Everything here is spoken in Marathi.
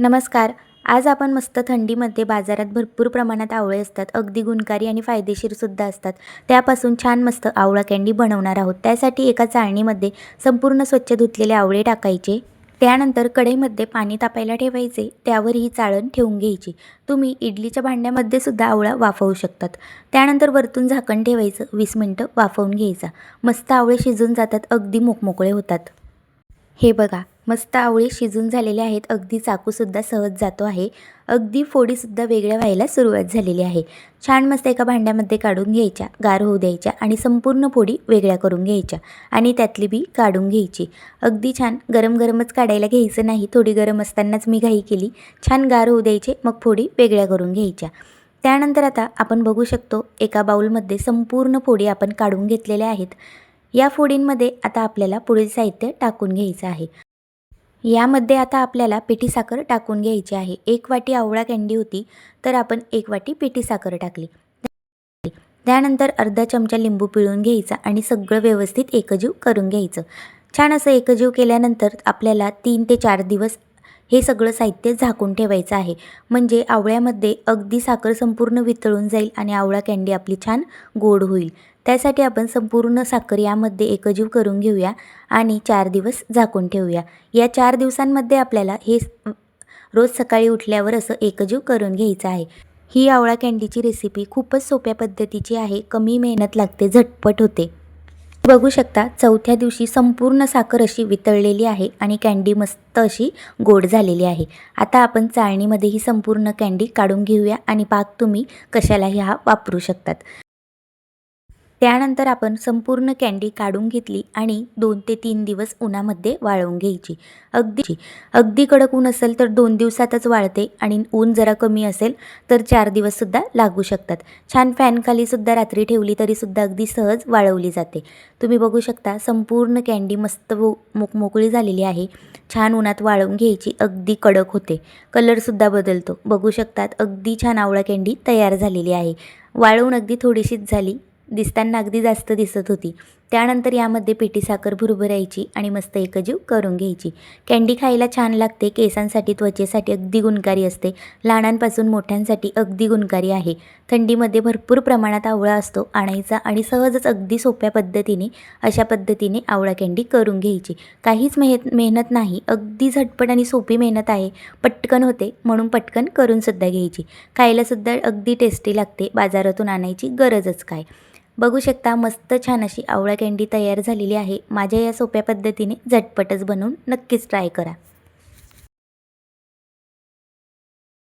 नमस्कार. आज आपण मस्त थंडीमध्ये बाजारात भरपूर प्रमाणात आवळे असतात अगदी गुणकारी आणि फायदेशीरसुद्धा असतात. त्यापासून छान मस्त आवळा कँडी बनवणार आहोत. त्यासाठी एका चाळणीमध्ये संपूर्ण स्वच्छ धुतलेले आवळे टाकायचे. त्यानंतर कढईमध्ये पाणी तापायला ठेवायचे. त्यावर ही चाळण ठेवून घ्यायची. तुम्ही इडलीच्या भांड्यामध्ये सुद्धा आवळा वाफवू शकतात. त्यानंतर वरतून झाकण ठेवायचं. वीस मिनटं वाफवून घ्यायचा. मस्त आवळे शिजून जातात अगदी मोकमोकळे होतात. हे बघा. मस्त आवळे शिजून झालेले आहेत. अगदी चाकूसुद्धा सहज जातो आहे. अगदी फोडीसुद्धा वेगळ्या व्हायला सुरुवात झालेली आहे. छान मस्त एका भांड्यामध्ये काढून घ्यायच्या गार होऊ द्यायच्या आणि संपूर्ण फोडी वेगळ्या करून घ्यायच्या आणि त्यातली बी काढून घ्यायची. अगदी छान गरम गरमच काढायला घ्यायचं नाही. थोडी गरम असतानाच मी घाई केली. छान गार होऊ द्यायचे मग फोडी वेगळ्या करून घ्यायच्या. त्यानंतर आता आपण बघू शकतो एका बाऊलमध्ये संपूर्ण फोडी आपण काढून घेतलेल्या आहेत. या फोडींमध्ये आता आपल्याला पुढील साहित्य टाकून घ्यायचं आहे. यामध्ये आता आपल्याला पिठी साखर टाकून घ्यायची आहे. एक वाटी आवळा कँडी होती तर आपण एक वाटी पिठी साखर टाकली. त्यानंतर अर्धा चमचा लिंबू पिळून घ्यायचा आणि सगळं व्यवस्थित एकजीव करून घ्यायचं. छान असं एकजीव केल्यानंतर आपल्याला तीन ते चार दिवस हे सगळं साहित्य झाकून ठेवायचं आहे. म्हणजे आवळ्यामध्ये अगदी साखर संपूर्ण वितळून जाईल आणि आवळा कँडी आपली छान गोड होईल. त्यासाठी आपण संपूर्ण साखर यामध्ये एकजीव करून घेऊया आणि चार दिवस झाकून ठेवूया. या चार दिवसांमध्ये आपल्याला हे रोज सकाळी उठल्यावर असं एकजीव करून घ्यायचं आहे. ही आवळा कँडीची रेसिपी खूपच सोप्या पद्धतीची आहे. कमी मेहनत लागते झटपट होते. बघू शकता चौथ्या दिवशी संपूर्ण साखर अशी वितळलेली आहे आणि कँडी मस्त अशी गोड झालेली आहे. आता आपण चाळणीमध्ये ही संपूर्ण कँडी काढून घेऊया आणि पाक तुम्ही कशालाही हा वापरू शकतात. त्यानंतर आपण संपूर्ण कँडी काढून घेतली आणि दोन ते तीन दिवस उन्हामध्ये वाळवून घ्यायची. अगदी अगदी कडक ऊन असेल तर दोन दिवसातच वाळते आणि ऊन जरा कमी असेल तर चार दिवससुद्धा लागू शकतात. छान फॅनखालीसुद्धा रात्री ठेवली तरीसुद्धा अगदी सहज वाळवली जाते. तुम्ही बघू शकता संपूर्ण कँडी मस्त वो मोक मोकळी झालेली आहे. छान उन्हात वाळवून घ्यायची अगदी कडक होते. कलरसुद्धा बदलतो. बघू शकतात अगदी छान आवळा कँडी तयार झालेली आहे. वाळवून अगदी थोडीशीच झाली. दिसताना अगदी जास्त दिसत होती. त्यानंतर यामध्ये पिठी साखर भुरभरायची आणि मस्त एकजीव करून घ्यायची. कँडी खायला छान लागते. केसांसाठी त्वचेसाठी अगदी गुणकारी असते. लहानांपासून मोठ्यांसाठी अगदी गुणकारी आहे. थंडीमध्ये भरपूर प्रमाणात आवळा असतो. आणायचा आणि सहजच अगदी सोप्या पद्धतीने अशा पद्धतीने आवळा कँडी करून घ्यायची. काहीच मेहत मेहनत नाही. अगदी झटपट आणि सोपी मेहनत आहे. पटकन होते म्हणून पटकन करूनसुद्धा घ्यायची. खायलासुद्धा अगदी टेस्टी लागते. बाजारातून आणायची गरजच काय? बघू शकता मस्त छान अशी आवळा कँडी तयार झालेली आहे. माझ्या या सोप्या पद्धतीने झटपटच बनवून नक्कीच ट्राय करा.